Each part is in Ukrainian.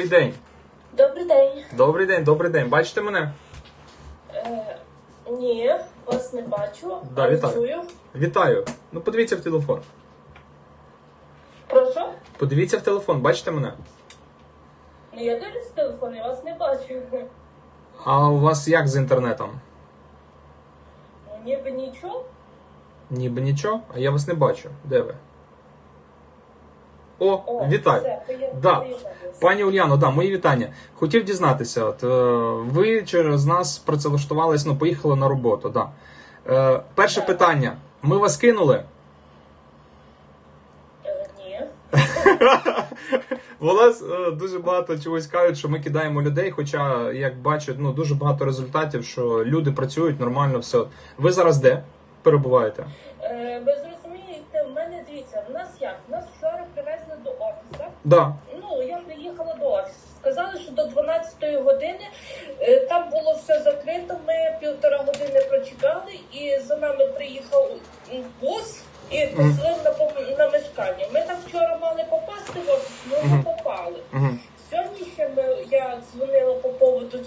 Добрий день. Добрий день. Добрий день, добрий день. Бачите мене? Е, ні, вас не бачу. Да, але вітаю. чую. Вітаю. Ну подивіться в телефон. Прошу? Подивіться в телефон, бачите мене? Ну я дивлюсь в телефон, я вас не бачу. А у вас як з інтернетом? Ну, ніби нічого. Ніби нічого, а я вас не бачу. Де ви? О, О, вітаю. Все, поє- Да. Пані Ульяно, да, мої вітання. Хотів дізнатися, от, е, ви через нас працевлаштувались, ну, поїхали на роботу. Да. Е, перше питання. Ми вас кинули? Е, ні. У нас е, дуже багато чогось кажуть, що ми кидаємо людей, хоча, як бачать, ну дуже багато результатів, що люди працюють нормально, все. Ви зараз де перебуваєте? Е, ви зрозумієте, в мене дивіться, в нас як? В нас вчора привезли до офісу. Да. Ну, я приїхала до офісу. Сказали, що до 12 години е, там було все закрито. Ми півтора години прочекали, і за нами приїхав бус і позвонив на, на мешкання. Ми там вчора мали попасти в офіс, ми не Мгм. попали. Сьогодні ще ми, я дзвонила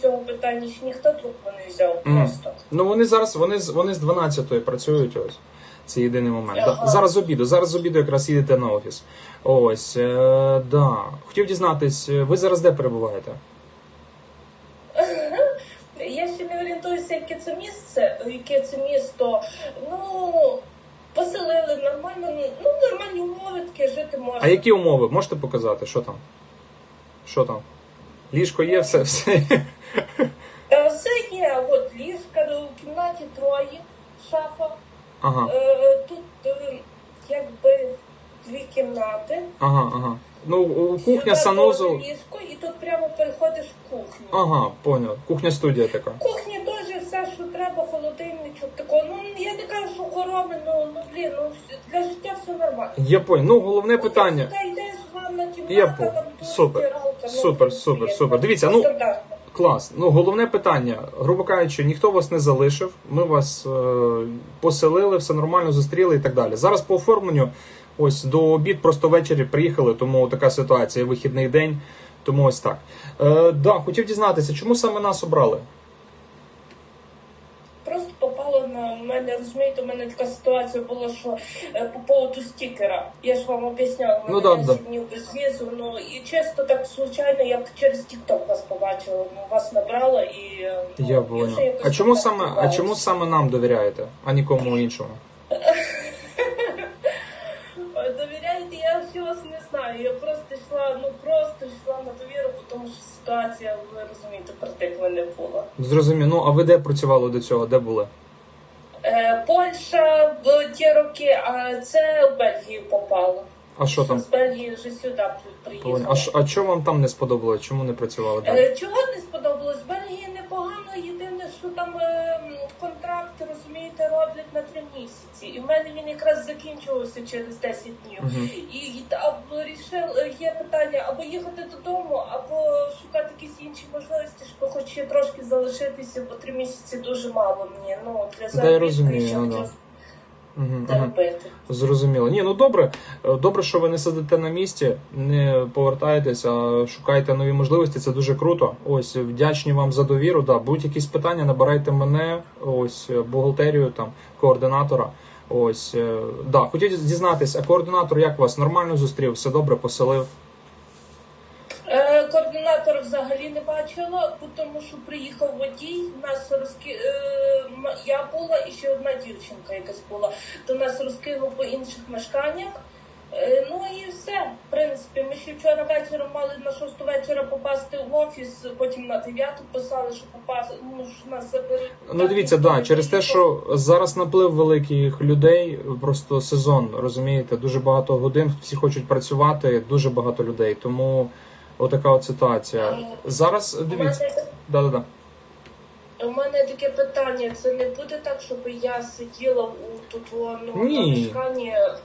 цього питання, що ніхто трубку не взяв просто. Ну вони зараз вони з вони з 12-ї працюють. Ось це єдиний момент. Ага. Да. Зараз з обіду. Зараз з обіду якраз їдете на офіс. Ось е, да. Хотів дізнатись, е, ви зараз де перебуваєте? Я ще не орієнтуюся, яке це місце, яке це місто. Ну поселили нормально, ну нормальні умови таке жити можна. А які умови? Можете показати? Що там? Що там? Ліжко є, все, все. Е, Все є, от ліжка ну, в кімнаті троє, шафа. Ага. Е, Тут е, якби дві кімнати. Ага, ага. Ну, кухня, Сюди санузел. ліжко, і тут прямо переходиш в кухню. Ага, понял. Кухня студія така. В кухні теж все, що треба, холодильничок такого. Ну я не кажу, що хороми, ну, ну блін, ну для життя все нормально. Я понял. Ну, головне питання. Сюди йдеш, ванна кімната, Я понял. Супер. стиралка, ну, Супер, супер, блін, супер. Дивіться, ну, стандартно. Клас. Ну, головне питання. Грубо кажучи, ніхто вас не залишив. Ми вас е, поселили, все нормально зустріли і так далі. Зараз по оформленню, ось до обід, просто ввечері приїхали, тому така ситуація, вихідний день. Тому ось так. Е, да, хотів дізнатися, чому саме нас обрали? Просто на мене, розумієте, у мене така ситуація була, що е, по поводу стікера. Я ж вам об'ясняла, у Ну, мене да, 10 да. днів без візу. Ну і чисто так случайно, як через TikTok вас побачила, ну вас набрала і е, ну, Я і вже понял. якось А чому так саме, а відбувалося. чому саме нам довіряєте, а нікому іншому? Е, Довіряєте, я ще вас не знаю. Я просто йшла, ну просто йшла на довіру, бо тому що ситуація, ви розумієте, протик мене була. Зрозумів. Ну, а ви де працювали до цього? Де були? Е, Польща в ті роки, а це в Бельгію попало. А що там? З Бельгії вже сюди приїхала. А, ш- а що вам там не сподобалось? Чому не працювали далі? Е, Чого не сподобалось? В Бельгії непогано, єдине, що там е, м, контракт, розумієте, роблять на три місяці. І в мене він якраз закінчувався через 10 днів. Мгм. І, і або рішив, е, є питання або їхати додому, або якісь інші можливості, щоб хоч ще трошки залишитися, бо три місяці дуже мало мені. Ну для я розумію, ще ну, да. мгм. Зрозуміло. Ні, ну добре. Е, Добре, що ви не сидите на місці, не повертаєтесь, а шукаєте нові можливості. Це дуже круто. Ось вдячні вам за довіру. Да, будь якісь питання, набирайте мене, ось бухгалтерію, там координатора. Ось е, да, хотів дізнатись, а координатор як вас нормально зустрів? Все добре, поселив. Е, взагалі не бачила, тому що приїхав водій. Нас розки... е, я була і ще одна дівчинка якась була. То нас розкинув по інших мешканнях. Е, Ну і все. В принципі, ми ще вчора вечором мали на шосту вечора попасти в офіс, потім на дев'яту писали, що попасти, ну що нас заберуть. Ну дивіться, да, через те, що зараз наплив великих людей, просто сезон, розумієте, дуже багато годин, всі хочуть працювати, дуже багато людей. Тому отака от ситуація. Зараз дивіться, мене, да, да, да. у мене таке питання: це не буде так, щоб я сиділа у тут ну, Ні. мешканні е,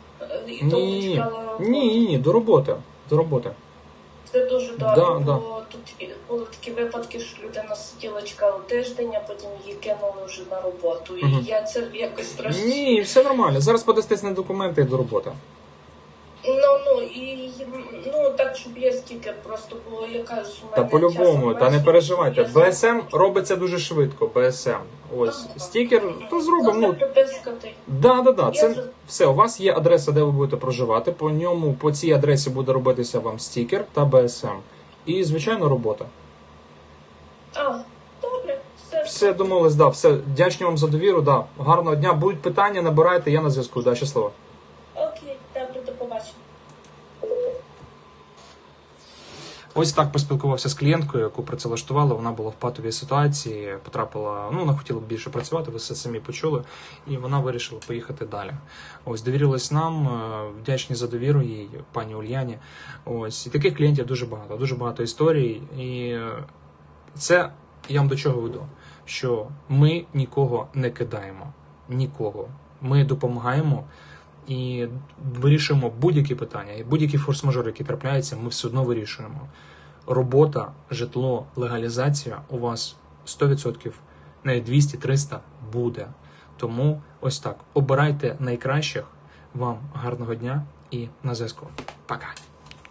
і довго Ні, чекала. ні, ні, ні, до роботи. До роботи. Це дуже Да, дорого. да. бо Тут були такі випадки, що людина сиділа, чекала тиждень, а потім її кинули вже на роботу. І Мгм. я це якось трошки. Ні, все нормально. Зараз подастись на документи і до роботи. Ну, ну, і ну так, щоб є стікер просто, бо я кажу, що в Та по-любому, та не переживайте. я знаю. БСМ робиться дуже швидко. БСМ. Ось Ага. стікер, то зробимо. Ну, Можна припискати. Да, да, да. Я Це все. У вас є адреса, де ви будете проживати. По ньому, по цій адресі буде робитися вам стікер та БСМ. І, звичайно, робота. А, добре, все. Все домовились, да, все. Дячні вам за довіру, да. Гарного дня. Будуть питання, набирайте, я на зв'язку. Да, щасливо. Окей, добре, до побачення. Ось так поспілкувався з клієнткою, яку працевлаштували. Вона була в патовій ситуації, потрапила, ну, вона хотіла більше працювати, ви все самі почули, і вона вирішила поїхати далі. Ось довірилась нам, е, вдячні за довіру їй, пані Ульяні. Ось і таких клієнтів дуже багато, дуже багато історій. І це я вам до чого веду? Що ми нікого не кидаємо, нікого. Ми допомагаємо і вирішуємо будь-які питання, і будь-які форс-мажори, які трапляються, ми все одно вирішуємо. Робота, житло, легалізація у вас 100%, навіть 200-300 буде. Тому ось так. Обирайте найкращих. Вам гарного дня і на зв'язку. Пока.